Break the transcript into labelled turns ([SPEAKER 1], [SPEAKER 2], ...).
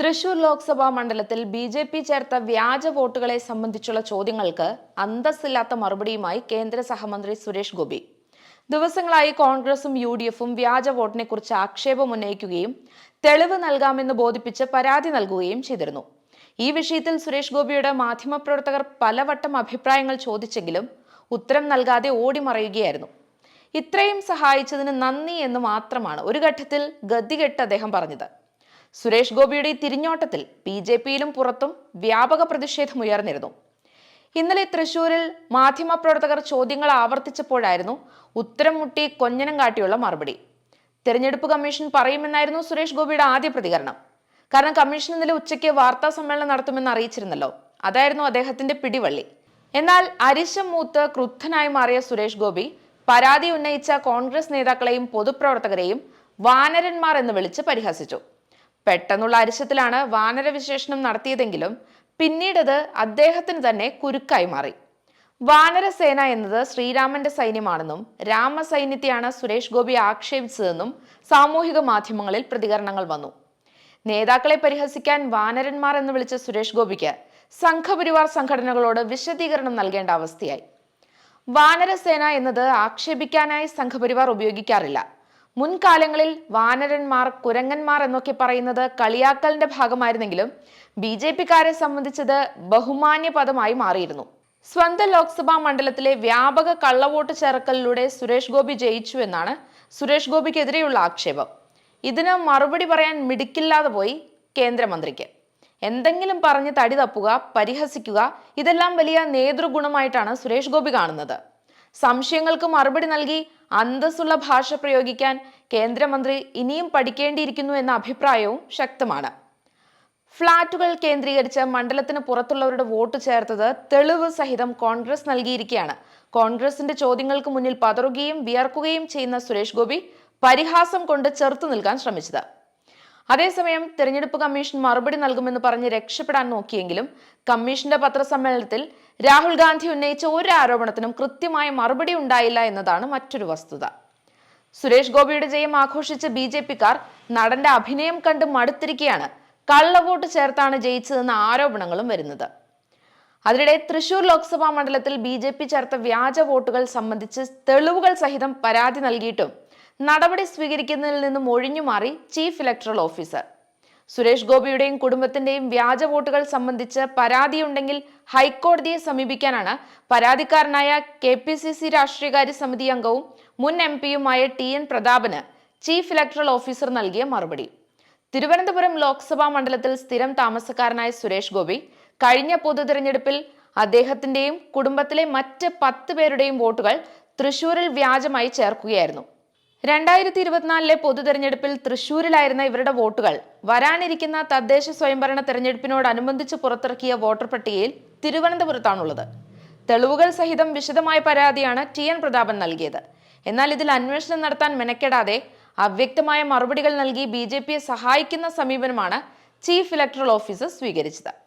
[SPEAKER 1] തൃശൂർ ലോക്സഭാ മണ്ഡലത്തിൽ B J P ചേർത്ത വ്യാജ വോട്ടുകളെ സംബന്ധിച്ചുള്ള ചോദ്യങ്ങൾക്ക് അന്തസ്സില്ലാത്ത മറുപടിയുമായി കേന്ദ്ര സഹമന്ത്രി സുരേഷ് ഗോപി. ദിവസങ്ങളായി കോൺഗ്രസും യു ഡി എഫും വ്യാജ വോട്ടിനെ കുറിച്ച് ആക്ഷേപം ഉന്നയിക്കുകയും തെളിവ് നൽകാമെന്ന് ബോധിപ്പിച്ച് പരാതി നൽകുകയും ചെയ്തിരുന്നു. ഈ വിഷയത്തിൽ സുരേഷ് ഗോപിയുടെ മാധ്യമപ്രവർത്തകർ പലവട്ടം അഭിപ്രായങ്ങൾ ചോദിച്ചെങ്കിലും ഉത്തരം നൽകാതെ ഓടിമറയുകയായിരുന്നു. ഇത്രയും സഹായിച്ചതിന് നന്ദി എന്ന് മാത്രമാണ് ഒരു ഘട്ടത്തിൽ ഗതികെട്ട് അദ്ദേഹം പറഞ്ഞത്. സുരേഷ് ഗോപിയുടെ തിരിഞ്ഞോട്ടത്തിൽ ബി ജെ പിയിലും പുറത്തും വ്യാപക പ്രതിഷേധമുയർന്നിരുന്നു ഇന്നലെ തൃശൂരിൽ മാധ്യമപ്രവർത്തകർ ചോദ്യങ്ങൾ ആവർത്തിച്ചപ്പോഴായിരുന്നു ഉത്തരം മുട്ടി കൊഞ്ഞനം കാട്ടിയുള്ള മറുപടി. തെരഞ്ഞെടുപ്പ് കമ്മീഷൻ പറയുമെന്നായിരുന്നു സുരേഷ് ഗോപിയുടെ ആദ്യ പ്രതികരണം. കാരണം കമ്മീഷൻ ഇന്നലെ ഉച്ചയ്ക്ക് വാർത്താ സമ്മേളനം നടത്തുമെന്ന് അറിയിച്ചിരുന്നല്ലോ. അതായിരുന്നു അദ്ദേഹത്തിന്റെ പിടിവള്ളി. എന്നാൽ അരിശം മൂത്ത് ക്രുദ്ധനായി മാറിയ സുരേഷ് ഗോപി പരാതി ഉന്നയിച്ച കോൺഗ്രസ് നേതാക്കളെയും പൊതുപ്രവർത്തകരെയും വാനരന്മാർ എന്ന് വിളിച്ച് പരിഹസിച്ചു. പെട്ടെന്നുള്ള അരിശത്തിലാണ് വാനരവിശേഷണം നടത്തിയതെങ്കിലും പിന്നീടത് അദ്ദേഹത്തിന് തന്നെ കുരുക്കായി മാറി. വാനരസേന എന്നത് ശ്രീരാമന്റെ സൈന്യമാണെന്നും രാമസൈന്യത്തെയാണ് സുരേഷ് ഗോപി ആക്ഷേപിച്ചതെന്നും സാമൂഹിക മാധ്യമങ്ങളിൽ പ്രതികരണങ്ങൾ വന്നു. നേതാക്കളെ പരിഹസിക്കാൻ വാനരന്മാർ എന്ന് വിളിച്ച സുരേഷ് ഗോപിക്ക് സംഘപരിവാർ സംഘടനകളോട് വിശദീകരണം നൽകേണ്ട അവസ്ഥയായി. വാനരസേന എന്നത് ആക്ഷേപിക്കാനായി സംഘപരിവാർ ഉപയോഗിക്കാറില്ല. മുൻകാലങ്ങളിൽ വാനരന്മാർ കുരങ്ങന്മാർ എന്നൊക്കെ പറയുന്നത് കളിയാക്കലിന്റെ ഭാഗമായിരുന്നെങ്കിലും ബി ജെ പിക്കാരെ സംബന്ധിച്ചത് ബഹുമാന്യ പദമായി മാറിയിരുന്നു. സ്വന്തം ലോക്സഭാ മണ്ഡലത്തിലെ വ്യാപക കള്ളവോട്ട് ചേർക്കലിലൂടെ സുരേഷ് ഗോപി ജയിച്ചു എന്നാണ് സുരേഷ് ഗോപിക്കെതിരെയുള്ള ആക്ഷേപം. ഇതിന് മറുപടി പറയാൻ മിടുക്കില്ലാതെ പോയി കേന്ദ്രമന്ത്രിക്ക്. എന്തെങ്കിലും പറഞ്ഞ് തടി തപ്പുക പരിഹസിക്കുക ഇതെല്ലാം വലിയ നേതൃഗുണമായിട്ടാണ് സുരേഷ് ഗോപി കാണുന്നത്. സംശയങ്ങൾക്ക് മറുപടി നൽകി അന്തസ്സുള്ള ഭാഷ പ്രയോഗിക്കാൻ കേന്ദ്രമന്ത്രി ഇനിയും പഠിക്കേണ്ടിയിരിക്കുന്നു എന്ന അഭിപ്രായവും ശക്തമാണ്. ഫ്ളാറ്റുകൾ കേന്ദ്രീകരിച്ച് മണ്ഡലത്തിന് പുറത്തുള്ളവരുടെ വോട്ട് ചേർത്തത് തെളിവ് സഹിതം കോൺഗ്രസ് നൽകിയിരിക്കുകയാണ്. കോൺഗ്രസിന്റെ ചോദ്യങ്ങൾക്ക് മുന്നിൽ പതറുകയും വിയർക്കുകയും ചെയ്യുന്ന സുരേഷ് ഗോപി പരിഹാസം കൊണ്ട് ചെറുത്തു നിൽക്കാൻ ശ്രമിച്ചത്. അതേസമയം തെരഞ്ഞെടുപ്പ് കമ്മീഷൻ മറുപടി നൽകുമെന്ന് പറഞ്ഞ് രക്ഷപ്പെടാൻ നോക്കിയെങ്കിലും കമ്മീഷന്റെ പത്രസമ്മേളനത്തിൽ രാഹുൽ ഗാന്ധി ഉന്നയിച്ച ഒരു ആരോപണത്തിനും കൃത്യമായ മറുപടി ഉണ്ടായില്ല എന്നതാണ് മറ്റൊരു വസ്തുത. സുരേഷ് ഗോപിയുടെ ജയം ആഘോഷിച്ച ബി ജെ പിക്കാർ നടന്റെ അഭിനയം കണ്ട് മടുത്തിരിക്കുകയാണ് കള്ളവോട്ട് ചേർത്താണ് ജയിച്ചതെന്ന ആരോപണങ്ങളും വരുന്നത്. അതിനിടെ തൃശൂർ ലോക്സഭാ മണ്ഡലത്തിൽ ബി ജെ പി ചേർത്ത വ്യാജ വോട്ടുകൾ സംബന്ധിച്ച് തെളിവുകൾ സഹിതം പരാതി നൽകിയിട്ടും നടപടി സ്വീകരിക്കുന്നതിൽ നിന്നും ഒഴിഞ്ഞുമാറി ചീഫ് ഇലക്ടറൽ ഓഫീസർ. സുരേഷ് ഗോപിയുടെയും കുടുംബത്തിന്റെയും വ്യാജ വോട്ടുകൾ സംബന്ധിച്ച് പരാതിയുണ്ടെങ്കിൽ ഹൈക്കോടതിയെ സമീപിക്കാനാണ്. പരാതിക്കാരനായ കെ പി സി സി രാഷ്ട്രീയകാര്യ സമിതി അംഗവും മുൻ എം പിയുമായ ടി എൻ പ്രതാപന് ചീഫ് ഇലക്ടറൽ ഓഫീസർ നൽകിയ മറുപടി. തിരുവനന്തപുരം ലോക്സഭാ മണ്ഡലത്തിൽ സ്ഥിരം താമസക്കാരനായ സുരേഷ് ഗോപി കഴിഞ്ഞ പൊതു തിരഞ്ഞെടുപ്പിൽ അദ്ദേഹത്തിന്റെയും കുടുംബത്തിലെ മറ്റ് പത്ത് പേരുടെയും വോട്ടുകൾ തൃശൂരിൽ വ്യാജമായി ചേർക്കുകയായിരുന്നു. രണ്ടായിരത്തി ഇരുപത്തിനാലിലെ പൊതു തെരഞ്ഞെടുപ്പിൽ തൃശൂരിലായിരുന്ന ഇവരുടെ വോട്ടുകൾ. വരാനിരിക്കുന്ന തദ്ദേശ സ്വയംഭരണ തെരഞ്ഞെടുപ്പിനോടനുബന്ധിച്ച് പുറത്തിറക്കിയ വോട്ടർ പട്ടികയിൽ തിരുവനന്തപുരത്താണുള്ളത്. തെളിവുകൾ സഹിതം വിശദമായ പരാതിയാണ് ടി എൻ പ്രതാപൻ നൽകിയത്. എന്നാൽ ഇതിൽ അന്വേഷണം നടത്താൻ മെനക്കെടാതെ അവ്യക്തമായ മറുപടികൾ നൽകി ബി സഹായിക്കുന്ന സമീപനമാണ് ചീഫ് ഇലക്ടറൽ ഓഫീസർ സ്വീകരിച്ചത്.